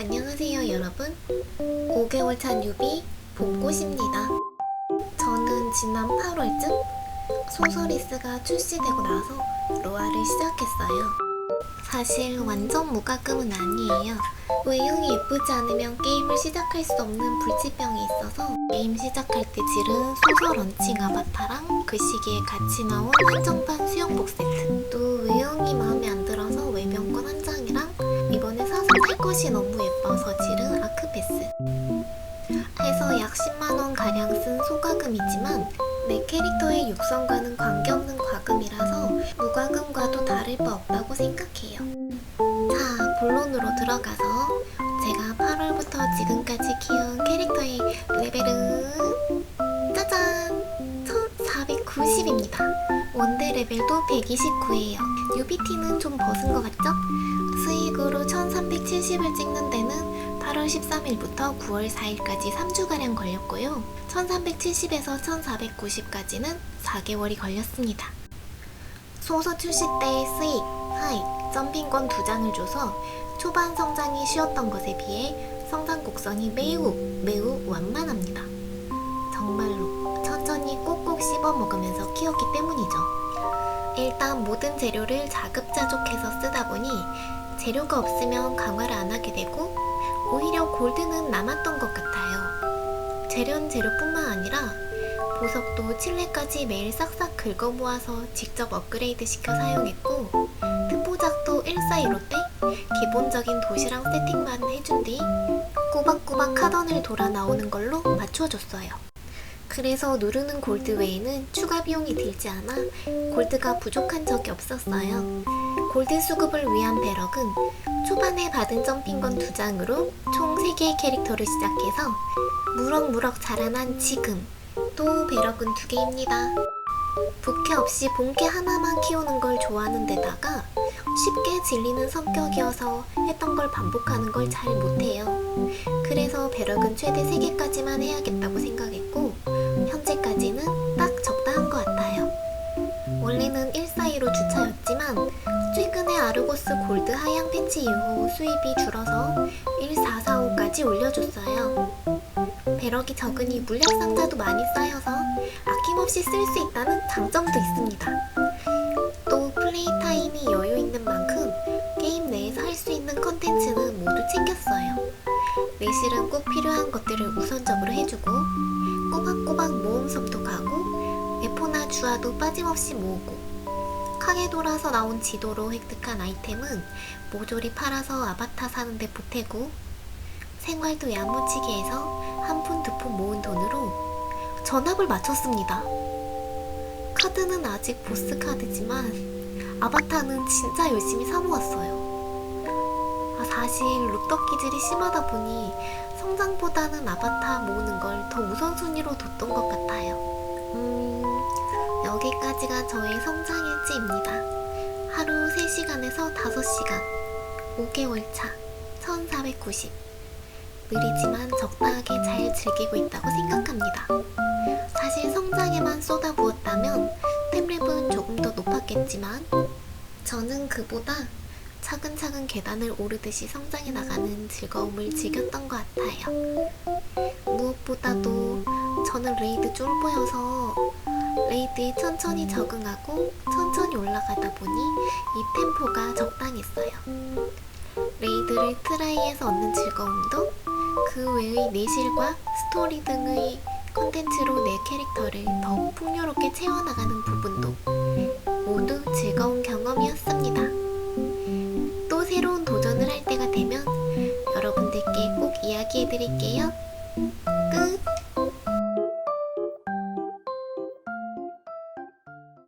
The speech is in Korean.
안녕하세요 여러분. 5개월 차 뉴비 봄꽃입니다. 저는 지난 8월쯤 소서리스가 출시되고 나서 로아를 시작했어요. 사실 완전 무과금은 아니에요. 외형이 예쁘지 않으면 게임을 시작할 수 없는 불치병이 있어서 게임 시작할 때 지른 소서 런칭 아바타랑 그 시기에 같이 나온 한정판 수영복 세트 또 외형 해서 약 10만원 가량 쓴 소과금이지만 내 캐릭터의 육성과는 관계없는 과금이라서 무과금과도 다를 바 없다고 생각해요. 자, 본론으로 들어가서 제가 8월부터 지금까지 키운 캐릭터의 레벨은 짜잔! 1490입니다. 원대 레벨도 129예요. UBT는 좀 벗은 것 같죠? 수익으로 1370을 찍는 데는 8월 13일부터 9월 4일까지 3주가량 걸렸고요. 1370에서 1490까지는 4개월이 걸렸습니다. 소서 출시 때 수익, 하익, 점핑권 2장을 줘서 초반 성장이 쉬웠던 것에 비해 성장 곡선이 매우 매우 완만합니다. 정말로 천천히 꼭꼭 씹어 먹으면서 키웠기 때문이죠. 일단 모든 재료를 자급자족해서 쓰다 보니 재료가 없으면 강화를 안 하게 되고 재료는 재료뿐만 아니라 보석도 칠레까지 매일 싹싹 긁어 모아서 직접 업그레이드 시켜 사용했고 특보작도 141호 때 기본적인 도시락 세팅만 해준 뒤 꼬박꼬박 카던을 돌아 나오는 걸로 맞춰줬어요. 그래서 누르는 골드 외에는 추가 비용이 들지 않아 골드가 부족한 적이 없었어요. 골드 수급을 위한 배럭은 초반에 받은 점핑권 2장으로 총 3개의 캐릭터를 시작해서 무럭무럭 자라난 지금 또 배럭은 2개입니다. 부캐 없이 본캐 하나만 키우는 걸 좋아하는 데다가 쉽게 질리는 성격이어서 했던 걸 반복하는 걸 잘 못해요. 그래서 배럭은 최대 3개까지만 해야겠다고 생각했고 아르고스 골드 하향 패치 이후 수입이 줄어서 1445까지 올려줬어요. 배럭이 적으니 물약 상자도 많이 쌓여서 아낌없이 쓸 수 있다는 장점도 있습니다. 또 플레이 타임이 여유 있는 만큼 게임 내에서 할 수 있는 컨텐츠는 모두 챙겼어요. 내실은 꼭 필요한 것들을 우선적으로 해주고 꼬박꼬박 모험섬도 가고 에포나 주화도 빠짐없이 모으고 카게 돌아서 나온 지도로 획득한 아이템은 모조리 팔아서 아바타 사는데 보태고 생활도 야무지게 해서 한 푼 두 푼 모은 돈으로 전압을 마쳤습니다. 카드는 아직 보스 카드지만 아바타는 진짜 열심히 사모았어요. 아, 사실 룩덕 기질이 심하다 보니 성장보다는 아바타 모으는 걸 더 우선순위로 뒀던 것 같아요. 음, 여기까지가 저의 성장 일지입니다. 하루 3시간에서 5시간, 5개월 차, 1490. 느리지만 적당하게 잘 즐기고 있다고 생각합니다. 사실 성장에만 쏟아부었다면 템랩은 조금 더 높았겠지만 저는 그보다 차근차근 계단을 오르듯이 성장해 나가는 즐거움을 즐겼던 것 같아요. 무엇보다도 저는 레이드 쫄보여서 레이드에 천천히 적응하고 천천히 올라가다 보니 이 템포가 적당했어요. 레이드를 트라이해서 얻는 즐거움도 그 외의 내실과 스토리 등의 컨텐츠로 내 캐릭터를 더욱 풍요롭게 채워나가는 부분도 모두 즐거운 경험이었습니 여러분들께 꼭 이야기해드릴게요. 끝!